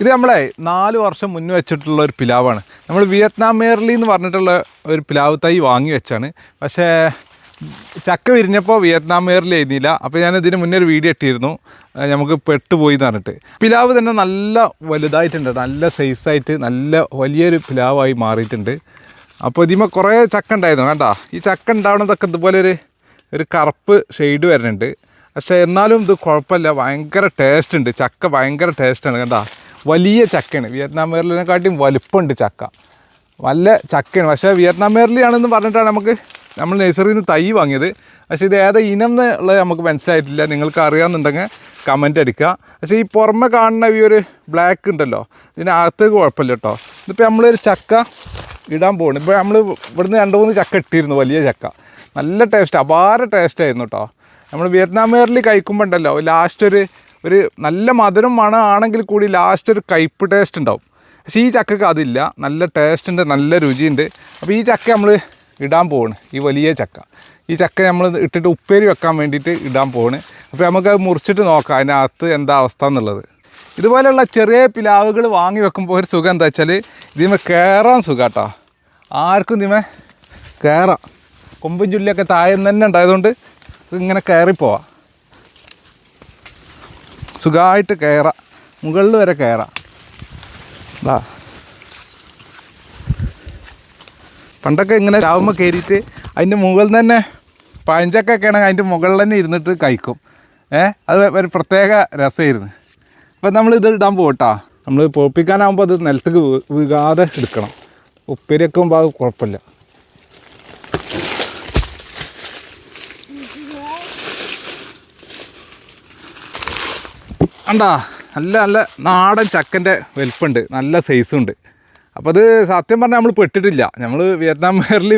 ഇത് നമ്മളെ നാല് വർഷം മുന്നേ വെച്ചിട്ടുള്ള ഒരു പിലാവാണ്. നമ്മൾ വിയറ്റ്നാം മേർലി എന്ന് പറഞ്ഞിട്ടുള്ള ഒരു പിലാവ് തൈ വാങ്ങി വെച്ചാണ്. പക്ഷേ ചക്ക വിരിഞ്ഞപ്പോൾ വിയറ്റ്നാം മേറിൽ എഴുതിയില്ല അപ്പോൾ ഞാൻ ഇതിന് മുന്നേ ഒരു വീഡിയോ ഇട്ടിരുന്നു. നമുക്ക് പെട്ടുപോയി എന്ന് പറഞ്ഞിട്ട്. പിലാവ് തന്നെ നല്ല വലുതായിട്ടുണ്ട്. നല്ല സൈസായിട്ട് നല്ല വലിയൊരു പിലാവായി മാറിയിട്ടുണ്ട്. അപ്പോൾ ഇതിമ കുറേ ചക്ക ഉണ്ടായിരുന്നു. വേണ്ട ഈ ചക്ക ഉണ്ടാവണതൊക്കെ ഇതുപോലെ ഒരു ഒരു കറുപ്പ് ഷെയ്ഡ് വരുന്നുണ്ട്. പക്ഷേ എന്നാലും ഇത് കുഴപ്പമില്ല. ഭയങ്കര ടേസ്റ്റ് ഉണ്ട്. ചക്ക ഭയങ്കര ടേസ്റ്റാണ് കണ്ടാ? വലിയ ചക്കയാണ്. വിയറ്റ്നാം മേർലിനെക്കാട്ടിയും വലുപ്പമുണ്ട് ചക്ക. നല്ല ചക്കയാണ്. പക്ഷേ വിയറ്റ്നാം മേർലിയാണെന്ന് പറഞ്ഞിട്ടാണ് നമുക്ക് നമ്മൾ നഴ്സറിയിൽ നിന്ന് തൈ വാങ്ങിയത്. പക്ഷേ ഇത് ഏതാ ഇനം എന്നുള്ളത് നമുക്ക് മനസ്സിലായിട്ടില്ല. നിങ്ങൾക്ക് അറിയാമെന്നുണ്ടെങ്കിൽ കമന്റ് അടിക്കുക. പക്ഷേ ഈ പുറമെ കാണുന്ന ഈ ഒരു ബ്ലാക്ക് ഉണ്ടല്ലോ ഇതിനകത്തേക്ക് കുഴപ്പമില്ല കേട്ടോ. ഇതിപ്പോൾ നമ്മളൊരു ചക്ക ഇടാൻ പോകുന്നു ഇപ്പോൾ നമ്മൾ ഇവിടുന്ന് രണ്ട് മൂന്ന് ചക്ക ഇട്ടിരുന്നു വലിയ ചക്ക. നല്ല ടേസ്റ്റ് അപാര ടേസ്റ്റ് ആയിരുന്നു കേട്ടോ. നമ്മൾ വിയറ്റ്നാം മേറിൽ കഴിക്കുമ്പോൾ ഉണ്ടല്ലോ ലാസ്റ്റ് ഒരു ഒരു നല്ല മധുരം മണ ആണെങ്കിൽ കൂടി ലാസ്റ്റ് ഒരു കയ്പ് ടേസ്റ്റ് ഉണ്ടാവും. പക്ഷേ ഈ ചക്കക്ക് അതില്ല. നല്ല ടേസ്റ്റ് ഉണ്ട് നല്ല രുചിയുണ്ട്. അപ്പോൾ ഈ ചക്ക നമ്മൾ ഇടാൻ പോവാണ്. ഈ വലിയ ചക്ക. ഈ ചക്ക നമ്മൾ ഇട്ടിട്ട് ഉപ്പേരി വെക്കാൻ വേണ്ടിയിട്ട് ഇടാൻ പോവാണ്. അപ്പോൾ നമുക്ക് അത് മുറിച്ചിട്ട് നോക്കാം. അതിനകത്ത് എന്താ അവസ്ഥ എന്നുള്ളത്. ഇതുപോലെയുള്ള ചെറിയ പിലാവുകൾ വാങ്ങി വെക്കുമ്പോൾ ഒരു സുഖം എന്താ വെച്ചാൽ ഇതിമ കയറാൻ സുഖാട്ടോ. ആർക്കും ഇതിമേ കയറാം കൊമ്പും ചുല്ലിയൊക്കെ താഴെ നിന്ന് തന്നെ ഉണ്ടായതുകൊണ്ട് ഇങ്ങനെ കയറിപ്പോവാം സുഖമായിട്ട് കയറാം. മുകളിൽ വരെ കയറാം. ഡാ പണ്ടൊക്കെ ഇങ്ങനെ രാവുമ്പോൾ കയറിയിട്ട് അതിന്റെ മുകളിൽ തന്നെ പഴഞ്ചക്കൊക്കെ ആണെങ്കിൽ അതിന്റെ മുകളിൽ തന്നെ ഇരുന്നിട്ട് കഴിക്കും. ഏ? അത് ഒരു പ്രത്യേക രസമായിരുന്നു. അപ്പം നമ്മൾ ഇത് ഇടാൻ പോകട്ടാ നമ്മൾ പൊപ്പിക്കാനാകുമ്പോൾ അത് നിലത്തേക്ക് വീകാതെ എടുക്കണം. ഉപ്പേരിയൊക്കെ ആകുമ്പോൾ അത് കുഴപ്പമില്ല. കണ്ടാ നല്ല നല്ല നാടൻ ചക്കന്റെ വലുപ്പുണ്ട് നല്ല സൈസും ഉണ്ട് അപ്പോൾ അത് സത്യം പറഞ്ഞാൽ നമ്മൾ പെട്ടിട്ടില്ല. നമ്മൾ വിയറ്റ്നാം വേറിൽ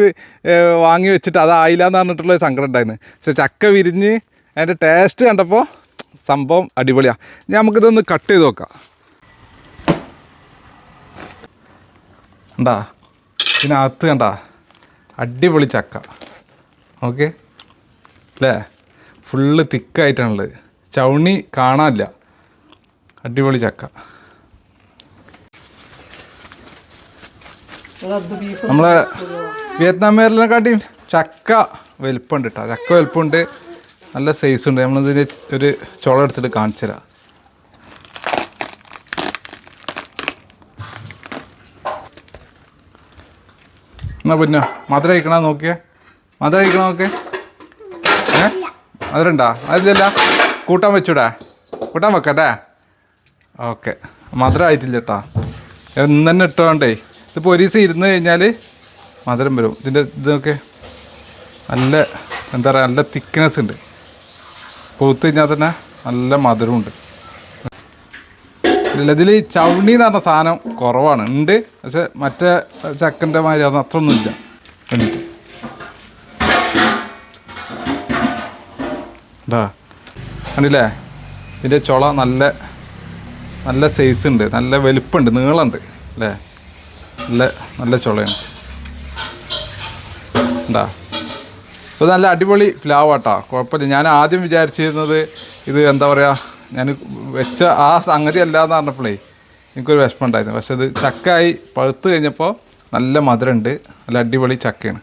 വാങ്ങി വെച്ചിട്ട് അതായില്ല എന്ന് പറഞ്ഞിട്ടുള്ള സങ്കടം ഉണ്ടായിരുന്നു പക്ഷെ ചക്ക വിരിഞ്ഞ് അതിന്റെ ടേസ്റ്റ് കണ്ടപ്പോൾ സംഭവം അടിപൊളിയാണ് ഞാൻ നമുക്കിതൊന്ന് കട്ട് ചെയ്ത് നോക്കാം. കണ്ടാ ഇതിനകത്ത് കണ്ടാ അടിപൊളി ചക്ക. ഓക്കെ? അല്ലേ? ഫുള്ള് തിക്കായിട്ടാണുള്ളത് ചൗണി കാണാനില്ല. അടിപൊളി ചക്ക. നമ്മളെ വിയറ്റ്നാം മേറിനെക്കാട്ടിയും ചക്ക വലുപ്പമുണ്ട് കേട്ടോ ചക്ക വലുപ്പമുണ്ട്. നല്ല സൈസ് ഉണ്ട്. നമ്മളിതിന് ഒരു ചുള എടുത്തിട്ട് കാണിച്ചു തരാം. എന്നാ പിന്നെ മധുര കഴിക്കണ നോക്കിയേ? മധുര കഴിക്കണ നോക്കേ? ഏ? മധുരണ്ടാ അതിലല്ല അതില്ല കൂട്ടാൻ വെച്ചൂടാ? കൂട്ടാൻ വെക്കട്ടെ? ഓക്കെ. മധുരം ആയിട്ടില്ല കേട്ടോ എന്ന് തന്നെ ഇട്ടോണ്ടേ ഇതിപ്പോൾ ഒരു ദിവസം ഇരുന്ന് കഴിഞ്ഞാൽ മധുരം വരും. ഇതിന്റെ ഇതൊക്കെ നല്ല എന്താ പറയുക നല്ല തിക്നെസ് ഉണ്ട്. പൂത്ത് കഴിഞ്ഞാൽ തന്നെ നല്ല മധുരമുണ്ട്. ഇതിൽ ചവണി എന്ന് പറഞ്ഞ സാധനം കുറവാണ്. ഉണ്ട്. പക്ഷെ മറ്റേ ചക്കന്റെ മാതിരി അത് അത്ര ഒന്നുമില്ല ഉണ്ട് ഇതാ കണ്ടില്ലേ? ഇതിന്റെ ചുള നല്ല നല്ല സൈസ് ഉണ്ട് നല്ല വലുപ്പമുണ്ട് നീളമുണ്ട് അല്ലേ? നല്ല നല്ല ചുളയാണ്. ഉണ്ടാ ഇത് നല്ല അടിപൊളി പ്ലാവ് ആട്ടാ കുഴപ്പമില്ല. ഞാൻ ആദ്യം വിചാരിച്ചിരുന്നത് ഇത് എന്താ പറയുക ഞാൻ വെച്ച ആ സംഗതി അല്ല എന്ന് പറഞ്ഞപ്പോഴേ എനിക്കൊരു വിഷമം ഉണ്ടായിരുന്നു. പക്ഷെ ഇത് ചക്കയായി പഴുത്ത് കഴിഞ്ഞപ്പോൾ നല്ല മധുരമുണ്ട് നല്ല അടിപൊളി ചക്കയാണ്.